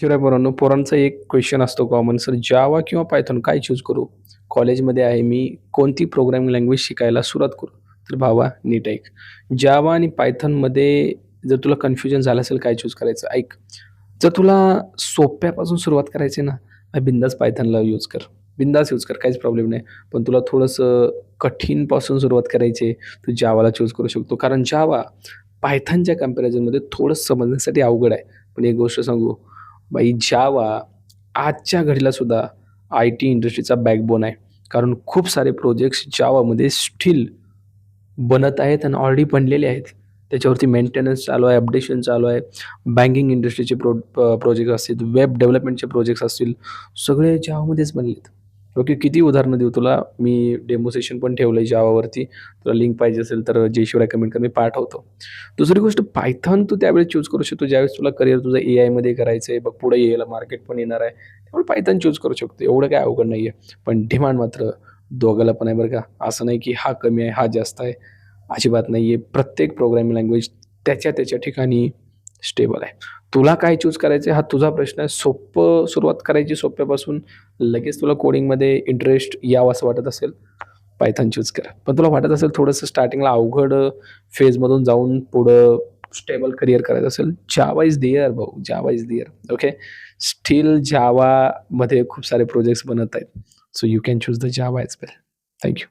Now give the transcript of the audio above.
शिवाय पोरांनो पोरांचा एक क्वेश्चन असतो कॉमन सर जावा किंवा पायथॉन काय चूज करू? कॉलेजमध्ये आहे मी कोणती प्रोग्रामिंग लँग्वेज शिकायला सुरुवात करू? तर भावा नीट ऐक. जावा आणि पायथॉनमध्ये जर तुला कन्फ्युजन झालं असेल काय चूज करायचं? ऐक. जर तुला सोप्यापासून सुरुवात करायची ना बिंदास पायथॉनला यूज कर. बिंदास यूज कर काहीच प्रॉब्लेम नाही. पण तुला थोडंसं कठीणपासून सुरुवात करायची आहे, जावाला चूज करू शकतो. कारण जावा पायथॉनच्या कम्पॅरिझनमध्ये थोडं समजण्यासाठी अवघड आहे. पण एक गोष्ट सांगू बाई जावा आजच्या घडीला सुद्धा आय टी इंडस्ट्रीचा बॅकबोन आहे. कारण खूप सारे प्रोजेक्ट्स जावामध्ये स्टील बनत आहेत आणि ऑलरेडी बनलेले आहेत. त्याच्यावरती मेंटेनन्स चालू आहे अपडेशन चालू आहे. बँकिंग इंडस्ट्रीचे प्रो प्रोजेक्ट असतील वेब डेव्हलपमेंटचे प्रोजेक्ट्स असतील सगळे जावामध्येच बनलेत. ओके किती उदाहरणं देऊ तुला? मी डेमो सेशन पण ठेवलं आहे जावावरती तुला लिंक पाहिजे असेल तर जयशिवाय कमेंट कर मी पाठवतो. दुसरी गोष्ट पायथॉन तू त्यावेळेस चूज करू शकतो. ज्यावेळेस तुला करिअर तुझं ए आयमध्ये करायचं आहे बघ पुढे यायला मार्केट पण येणार आहे. त्यामुळे पायथॉन चूज करू शकतो. एवढं काय अवघड नाही आहे पण डिमांड मात्र दोघाला पण आहे बरं का. असं नाही की हा कमी आहे हा जास्त आहे. अजिबात नाही आहे प्रत्येक प्रोग्रामिंग लँग्वेज त्याच्या त्याच्या ठिकाणी स्टेबल आहे. तुला काय चूज करायचं हा तुझा प्रश्न आहे. सोपं सुरुवात करायची सोप्यापासून. लगेच तुला कोडिंगमध्ये इंटरेस्ट यावं असं वाटत असेल पायथन चूज कर. पण तुला वाटत असेल थोडंसं स्टार्टिंगला अवघड फेजमधून जाऊन पुढं स्टेबल करिअर करायचं असेल जावा इज दिअर भाऊ. Java is there okay still जावामध्ये खूप सारे प्रोजेक्ट्स बनत आहेत. So you can choose the Java as well thank you